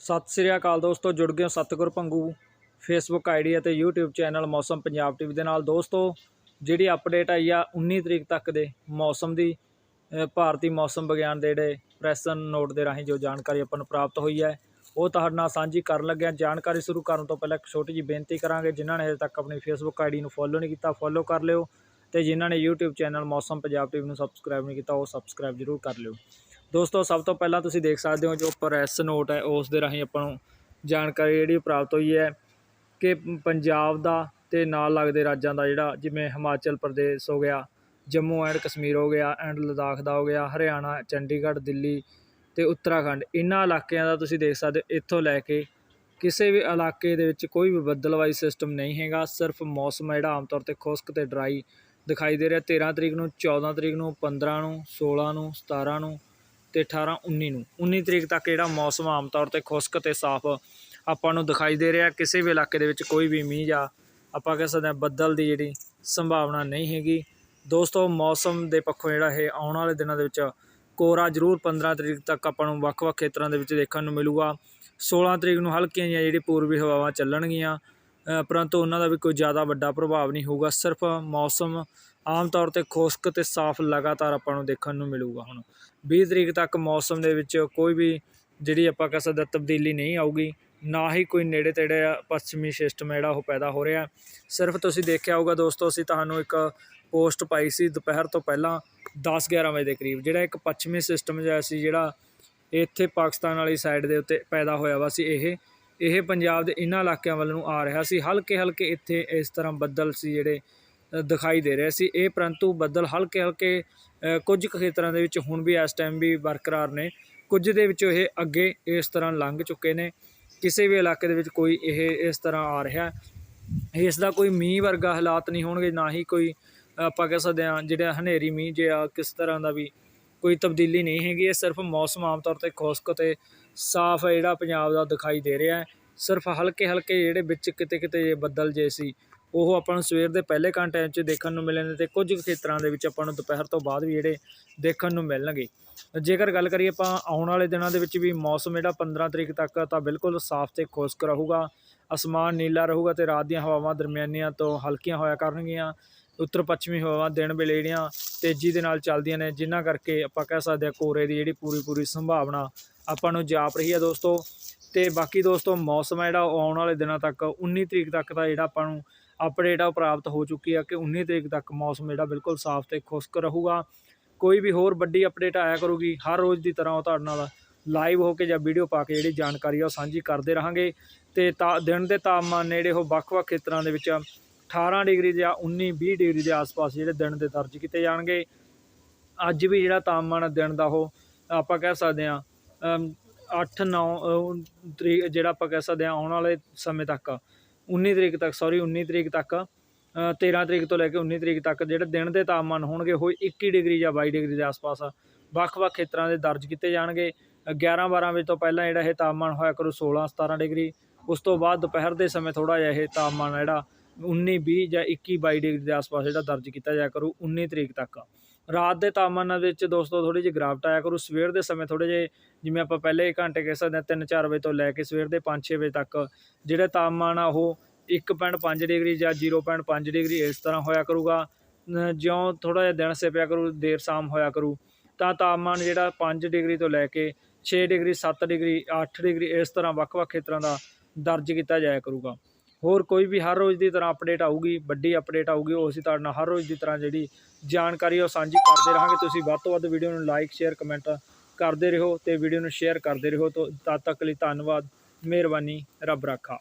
ਸਤਿ ਸ੍ਰੀ ਅਕਾਲ ਦੋਸਤੋ, ਜੁੜ ਗਏ ਹੋ ਸਤਿਗੁਰ ਭੰਗੂ ਫੇਸਬੁੱਕ ਆਈਡੀ ਅਤੇ YouTube channel Mausam Punjab TV ਦੇ ਨਾਲ। ਦੋਸਤੋ, ਜਿਹੜੀ ਅਪਡੇਟ ਆਈ ਆ 19 ਤਰੀਕ ਤੱਕ ਦੇ ਮੌਸਮ ਦੀ ਭਾਰਤੀ ਮੌਸਮ ਵਿਗਿਆਨ ਦੇ ਜਿਹੜੇ ਪ੍ਰੈਸਨ ਨੋਟ ਦੇ ਰਾਹੀਂ ਜੋ ਜਾਣਕਾਰੀ ਆਪਾਂ ਨੂੰ ਪ੍ਰਾਪਤ ਹੋਈ ਹੈ, ਉਹ ਤੁਹਾਡੇ ਨਾਲ ਸਾਂਝੀ ਕਰਨ ਲੱਗਿਆ। ਜਾਣਕਾਰੀ ਸ਼ੁਰੂ ਕਰਨ ਤੋਂ ਪਹਿਲਾਂ ਇੱਕ ਛੋਟੀ ਜਿਹੀ ਬੇਨਤੀ ਕਰਾਂਗੇ, ਜਿਨ੍ਹਾਂ ਨੇ ਹਜੇ ਤੱਕ ਆਪਣੀ ਫੇਸਬੁੱਕ ਆਈਡੀ ਨੂੰ ਫੋਲੋ ਨਹੀਂ ਕੀਤਾ ਫੋਲੋ ਕਰ ਲਿਓ ਤੇ ਜਿਨ੍ਹਾਂ ਨੇ YouTube channel Mausam Punjab TV ਨੂੰ ਸਬਸਕ੍ਰਾਈਬ ਨਹੀਂ ਕੀਤਾ, ਉਹ ਸਬਸਕ੍ਰਾਈਬ ਜ਼ਰੂਰ ਕਰ ਲਿਓ। ਦੋਸਤੋ, ਸਭ ਤੋਂ ਪਹਿਲਾਂ ਤੁਸੀਂ ਦੇਖ ਸਕਦੇ ਹੋ ਜੋ ਪ੍ਰੈਸ ਨੋਟ ਹੈ, ਉਸ ਦੇ ਰਾਹੀਂ ਆਪਾਂ ਨੂੰ ਜਾਣਕਾਰੀ ਜਿਹੜੀ ਪ੍ਰਾਪਤ ਹੋਈ ਹੈ ਕਿ ਪੰਜਾਬ ਦਾ ਤੇ ਨਾਲ ਲੱਗਦੇ ਰਾਜਾਂ ਦਾ ਜਿਹੜਾ, ਜਿਵੇਂ ਹਿਮਾਚਲ ਪ੍ਰਦੇਸ਼ ਹੋ ਗਿਆ, ਜੰਮੂ ਐਂਡ ਕਸ਼ਮੀਰ ਹੋ ਗਿਆ ਐਂਡ ਲਦਾਖ ਦਾ ਹੋ ਗਿਆ, ਹਰਿਆਣਾ, ਚੰਡੀਗੜ੍ਹ, ਦਿੱਲੀ ਤੇ ਉੱਤਰਾਖੰਡ ਇਹਨਾਂ ਇਲਾਕਿਆਂ ਦਾ ਤੁਸੀਂ ਦੇਖ ਸਕਦੇ ਹੋ, ਇੱਥੋਂ ਲੈ ਕੇ ਕਿਸੇ ਵੀ ਇਲਾਕੇ ਦੇ ਵਿੱਚ ਕੋਈ ਵੀ ਬੱਦਲਵਾਈ ਸਿਸਟਮ ਨਹੀਂ ਹੈਗਾ, ਸਿਰਫ ਮੌਸਮ ਜਿਹੜਾ ਆਮ ਤੌਰ ਤੇ ਖੁਸ਼ਕ ਤੇ ਡਰਾਈ ਦਿਖਾਈ ਦੇ ਰਿਹਾ 13 ਤਰੀਕ ਨੂੰ 14 ਤਰੀਕ ਨੂੰ 15 ਨੂੰ 16 ਨੂੰ 17 ਨੂੰ ਤੇ 18 19 ਨੂੰ। 19 ਤਰੀਕ ਤੱਕ ਜਿਹੜਾ ਮੌਸਮ ਆਮ ਤੌਰ ਤੇ ਖੁਸ਼ਕ ਤੇ ਸਾਫ਼ ਆਪਾਂ ਨੂੰ ਦਿਖਾਈ ਦੇ ਰਿਹਾ, ਕਿਸੇ ਵੀ ਇਲਾਕੇ ਦੇ ਵਿੱਚ ਕੋਈ ਵੀ ਮੀਂਹ ਜਾਂ ਆਪਾਂ ਕਹਿ ਸਕਦੇ ਹਾਂ ਬੱਦਲ ਦੀ ਜਿਹੜੀ ਸੰਭਾਵਨਾ ਨਹੀਂ ਹੈਗੀ। ਦੋਸਤੋ, ਮੌਸਮ ਦੇ ਪੱਖੋਂ ਜਿਹੜਾ ਇਹ ਆਉਣ ਵਾਲੇ ਦਿਨਾਂ ਦੇ ਵਿੱਚ ਕੋਰਾ ਜ਼ਰੂਰ 15 ਤਰੀਕ ਤੱਕ ਆਪਾਂ ਨੂੰ ਵੱਖ-ਵੱਖ ਖੇਤਰਾਂ ਦੇ ਵਿੱਚ ਦੇਖਣ ਨੂੰ ਮਿਲੂਗਾ। 16 ਤਰੀਕ ਨੂੰ ਹਲਕੀਆਂ ਜਿਹੀਆਂ ਜਿਹੜੀ ਪੂਰਬੀ ਹਵਾਵਾਂ ਚੱਲਣਗੀਆਂ ਪਰੰਤੂ ਉਹਨਾਂ ਦਾ ਵੀ ਕੋਈ ਜ਼ਿਆਦਾ ਵੱਡਾ ਪ੍ਰਭਾਵ ਨਹੀਂ ਹੋਊਗਾ। ਸਿਰਫ ਮੌਸਮ ਆਮ ਤੌਰ ਤੇ ਖੁਸ਼ਕ ਤੇ ਸਾਫ਼ ਲਗਾਤਾਰ ਆਪਾਂ ਨੂੰ ਦੇਖਣ ਨੂੰ ਮਿਲੂਗਾ ਹੁਣ। 20 ਤਰੀਕ ਤੱਕ ਮੌਸਮ ਦੇ ਵਿੱਚ ਕੋਈ ਵੀ ਜਿਹੜੀ ਆਪਾਂ ਕਹਿ ਸਕਦੇ ਤਬਦੀਲੀ ਨਹੀਂ ਆਊਗੀ, ਨਾ ਹੀ ਕੋਈ ਨੇੜੇ ਤੇੜੇ ਪੱਛਮੀ ਸਿਸਟਮ ਜਿਹੜਾ ਉਹ ਪੈਦਾ ਹੋ ਰਿਹਾ। ਸਿਰਫ ਤੁਸੀਂ ਦੇਖਿਆ ਹੋਊਗਾ ਦੋਸਤੋ, ਅਸੀਂ ਤੁਹਾਨੂੰ ਇੱਕ ਪੋਸਟ ਪਾਈ ਸੀ ਦੁਪਹਿਰ ਤੋਂ ਪਹਿਲਾਂ 10 11 ਵਜੇ ਦੇ ਕਰੀਬ, ਜਿਹੜਾ ਇੱਕ ਪੱਛਮੀ ਸਿਸਟਮ ਜਿਹਾ ਸੀ ਜਿਹੜਾ ਇੱਥੇ ਪਾਕਿਸਤਾਨ ਵਾਲੀ ਸਾਈਡ ਦੇ ਉੱਤੇ ਪੈਦਾ ਹੋਇਆ ਵਾ ਸੀ। ਇਹ ਇਹ ਪੰਜਾਬ ਦੇ ਇਹਨਾਂ ਇਲਾਕਿਆਂ ਵੱਲ ਨੂੰ ਆ ਰਿਹਾ ਸੀ। ਹਲਕੇ ਹਲਕੇ ਇੱਥੇ ਇਸ ਤਰ੍ਹਾਂ ਬੱਦਲ ਸੀ ਜਿਹੜੇ ਦਿਖਾਈ ਦੇ ਰਹੇ ਸੀ। ਇਹ ਪਰੰਤੂ ਬੱਦਲ ਹਲਕੇ ਹਲਕੇ ਕੁਝ ਕੁ ਖੇਤਰਾਂ ਦੇ ਵਿੱਚ ਹੁਣ ਵੀ ਇਸ ਟਾਈਮ ਵੀ ਬਰਕਰਾਰ ਨੇ। ਕੁਝ ਦੇ ਵਿੱਚੋਂ ਇਹ ਅੱਗੇ ਇਸ ਤਰ੍ਹਾਂ ਲੰਘ ਚੁੱਕੇ ਨੇ। ਕਿਸੇ ਵੀ ਇਲਾਕੇ ਦੇ ਵਿੱਚ ਕੋਈ ਇਹ ਇਸ ਤਰ੍ਹਾਂ ਆ ਰਿਹਾ। ਇਸ ਦਾ ਕੋਈ ਮੀਂਹ ਵਰਗਾ ਹਾਲਾਤ ਨਹੀਂ ਹੋਣਗੇ, ਨਾ ਹੀ ਕੋਈ, ਆਪਾਂ ਕਹਿ ਸਕਦੇ ਹਾਂ, ਜਿਹੜਾ ਹਨੇਰੀ ਮੀਂਹ ਜਿਹਾ ਕਿਸ ਤਰ੍ਹਾਂ ਦਾ ਵੀ ਕੋਈ ਤਬਦੀਲੀ ਨਹੀਂ ਹੈਗੀ। ਇਹ ਸਿਰਫ ਮੌਸਮ ਆਮ ਤੌਰ ਤੇ ਖੁਸ਼ਕ ਤੇ ਸਾਫ਼ ਹੈ ਜਿਹੜਾ ਪੰਜਾਬ ਦਾ ਦਿਖਾਈ ਦੇ ਰਿਹਾ ਹੈ। ਸਿਰਫ ਹਲਕੇ ਹਲਕੇ ਜਿਹੜੇ ਵਿੱਚ ਕਿਤੇ ਕਿਤੇ ਜੇ ਬੱਦਲ ਜੇ ਸੀ, ਉਹ ਆਪਾਂ ਨੂੰ ਸਵੇਰ ਦੇ ਪਹਿਲੇ ਘੰਟਿਆਂ 'ਚ ਦੇਖਣ ਨੂੰ ਮਿਲੇ ਨੇ ਤੇ ਕੁਝ ਖੇਤਰਾਂ ਦੇ ਵਿੱਚ ਆਪਾਂ ਨੂੰ ਦੁਪਹਿਰ ਤੋਂ ਬਾਅਦ ਵੀ ਜਿਹੜੇ ਦੇਖਣ ਨੂੰ ਮਿਲਣਗੇ। ਜੇਕਰ ਗੱਲ ਕਰੀਏ ਆਪਾਂ ਆਉਣ ਵਾਲੇ ਦਿਨਾਂ ਦੇ ਵਿੱਚ ਵੀ ਮੌਸਮ ਜਿਹੜਾ 15 ਤਰੀਕ ਤੱਕ ਤਾਂ ਬਿਲਕੁਲ ਸਾਫ਼ ਤੇ ਖੁਸ਼ਕ ਰਹੂਗਾ। ਅਸਮਾਨ ਨੀਲਾ ਰਹੂਗਾ ਤੇ ਰਾਤ ਦੀਆਂ ਹਵਾਵਾਂ ਦਰਮਿਆਨੀਆਂ ਤੋਂ ਹਲਕੀਆਂ ਹੋਇਆ ਕਰਨਗੀਆਂ। ਉੱਤਰ ਪੱਛਮੀ ਹਵਾਵਾਂ ਦਿਨ ਵੇਲੇ ਜਿਹੜੀਆਂ ਤੇਜ਼ੀ ਦੇ ਨਾਲ ਚੱਲਦੀਆਂ ਨੇ ਜਿਨ੍ਹਾਂ ਕਰਕੇ ਆਪਾਂ ਕਹਿ ਸਕਦੇ ਹਾਂ ਕੋਰੇ ਦੀ ਜਿਹੜੀ ਪੂਰੀ ਪੂਰੀ ਸੰਭਾਵਨਾ ਆਪਾਂ ਨੂੰ ਜਾਪ ਰਹੀ ਹੈ ਦੋਸਤੋ। ਤੇ ਬਾਕੀ ਦੋਸਤੋ, ਮੌਸਮ ਹੈ ਜਿਹੜਾ, ਉਹ ਆਉਣ ਵਾਲੇ ਦਿਨਾਂ ਤੱਕ 19 ਤਰੀਕ ਤੱਕ ਦਾ ਜਿਹੜਾ ਆਪਾਂ ਨੂੰ ਅਪਡੇਟ ਆ, ਉਹ ਪ੍ਰਾਪਤ ਹੋ ਚੁੱਕੀ ਆ ਕਿ 19 ਤਰੀਕ ਤੱਕ ਮੌਸਮ ਜਿਹੜਾ ਬਿਲਕੁਲ ਸਾਫ਼ ਤੇ ਖੁਸ਼ਕ ਰਹੂਗਾ। ਕੋਈ ਵੀ ਹੋਰ ਵੱਡੀ ਅਪਡੇਟ ਆਇਆ ਕਰੂਗੀ, ਹਰ ਰੋਜ਼ ਦੀ ਤਰ੍ਹਾਂ ਉਹ ਤੁਹਾਡੇ ਨਾਲ ਲਾਈਵ ਹੋ ਕੇ ਜਾਂ ਵੀਡੀਓ ਪਾ ਕੇ ਜਿਹੜੀ ਜਾਣਕਾਰੀ ਆ, ਉਹ ਸਾਂਝੀ ਕਰਦੇ ਰਹਾਂਗੇ। ਤੇ ਤਾ, ਦਿਨ ਦੇ ਤਾਪਮਾਨ ਨੇ ਜਿਹੜੇ ਉਹ ਵੱਖ-ਵੱਖ ਖੇਤਰਾਂ ਦੇ ਵਿੱਚ 18 ਡਿਗਰੀ ਜਾਂ 19 20 ਡਿਗਰੀ ਦੇ ਆਸ-ਪਾਸ ਜਿਹੜੇ ਦਿਨ ਦੇ ਦਰਜ ਕੀਤੇ ਜਾਣਗੇ। ਅੱਜ ਵੀ ਜਿਹੜਾ ਤਾਪਮਾਨ ਆ, ਦਿਨ ਦਾ ਉਹ ਆਪਾਂ ਕਹਿ ਸਕਦੇ ਹਾਂ 8 9 ਤਰੀਕ ਜਿਹੜਾ ਆਪਾਂ ਕਹਿ ਸਕਦੇ ਹਾਂ ਆਉਣ ਵਾਲੇ ਸਮੇਂ ਤੱਕ 19 ਤਰੀਕ ਤੱਕ ਸੌਰੀ 19 ਤਰੀਕ ਤੱਕ ਅ, 13 ਤਰੀਕ ਤੋਂ ਲੈ ਕੇ 19 ਤਰੀਕ ਤੱਕ ਜਿਹੜੇ ਦਿਨ ਦੇ ਤਾਪਮਾਨ ਹੋਣਗੇ ਉਹ 21 ਡਿਗਰੀ ਜਾਂ 22 ਡਿਗਰੀ ਦੇ ਆਸ-ਪਾਸ ਵੱਖ-ਵੱਖ ਖੇਤਰਾਂ ਦੇ ਦਰਜ ਕੀਤੇ ਜਾਣਗੇ। 11 12 ਵਜੇ ਤੋਂ ਪਹਿਲਾਂ ਜਿਹੜਾ ਇਹ ਤਾਪਮਾਨ ਹੋਇਆ ਕਰੋ 16 17 ਡਿਗਰੀ। ਉਸ ਤੋਂ ਬਾਅਦ ਦੁਪਹਿਰ ਦੇ ਸਮੇਂ ਥੋੜਾ ਜਿਹਾ ਇਹ ਤਾਪਮਾਨ ਜਿਹੜਾ 19 20 ਜਾਂ 21 22 ਡਿਗਰੀ ਦੇ ਆਸ-ਪਾਸ ਜਿਹੜਾ ਦਰਜ ਕੀਤਾ ਜਾਇਆ ਕਰੂ 19 ਤਰੀਕ ਤੱਕ। ਰਾਤ ਦੇ ਤਾਪਮਾਨਾਂ ਵਿੱਚ ਦੋਸਤੋ ਥੋੜੀ ਜਿਹੀ ਗਿਰਾਵਟ ਆਇਆ ਕਰੂ। ਸਵੇਰ ਦੇ ਸਮੇਂ ਥੋੜੇ ਜਿਹੇ ਜਿਵੇਂ ਆਪਾਂ ਪਹਿਲੇ ਘੰਟੇ ਕਹਿ ਸਕਦੇ ਹਾਂ 3-4 ਵਜੇ ਤੋਂ ਲੈ ਕੇ ਸਵੇਰ ਦੇ 5-6 ਵਜੇ ਤੱਕ ਜਿਹੜੇ ਤਾਪਮਾਨ ਆ ਉਹ 1.5 ਡਿਗਰੀ ਜਾਂ 0.5 ਡਿਗਰੀ ਇਸ ਤਰ੍ਹਾਂ ਹੋਇਆ ਕਰੂਗਾ। ਜਿਉਂ ਥੋੜਾ ਜਿਹਾ ਦਿਨ ਸਿਪਿਆ ਕਰੂ, ਦੇਰ ਸ਼ਾਮ ਹੋਇਆ ਕਰੂ, ਤਾਂ ਤਾਪਮਾਨ ਜਿਹੜਾ 5 ਡਿਗਰੀ ਤੋਂ ਲੈ ਕੇ 6 ਡਿਗਰੀ 7 ਡਿਗਰੀ 8 ਡਿਗਰੀ ਇਸ ਤਰ੍ਹਾਂ ਵੱਖ-ਵੱਖ ਖੇਤਰਾਂ ਦਾ ਦਰਜ ਕੀਤਾ ਜਾਇਆ ਕਰੂਗਾ। ਹੋਰ ਕੋਈ ਵੀ ਹਰ ਰੋਜ਼ ਦੀ ਤਰ੍ਹਾਂ ਅਪਡੇਟ ਆਊਗੀ, ਵੱਡੀ ਅਪਡੇਟ ਆਊਗੀ, ਉਹ ਅਸੀਂ ਤੁਹਾਡੇ ਨਾਲ ਹਰ ਰੋਜ਼ ਦੀ ਤਰ੍ਹਾਂ ਜਿਹੜੀ ਜਾਣਕਾਰੀ ਉਹ ਸਾਂਝੀ ਕਰਦੇ ਰਹਾਂਗੇ। ਤੁਸੀਂ ਵੱਧ ਤੋਂ ਵੱਧ ਵੀਡੀਓ ਨੂੰ ਲਾਈਕ ਸ਼ੇਅਰ ਕਮੈਂਟ ਕਰਦੇ ਰਹੋ ਤੇ ਵੀਡੀਓ ਨੂੰ ਸ਼ੇਅਰ ਕਰਦੇ ਰਹੋ। ਤੋਂ ਤਦ ਤੱਕ ਲਈ ਧੰਨਵਾਦ, ਮਿਹਰਬਾਨੀ, ਰੱਬ ਰਾਖਾ।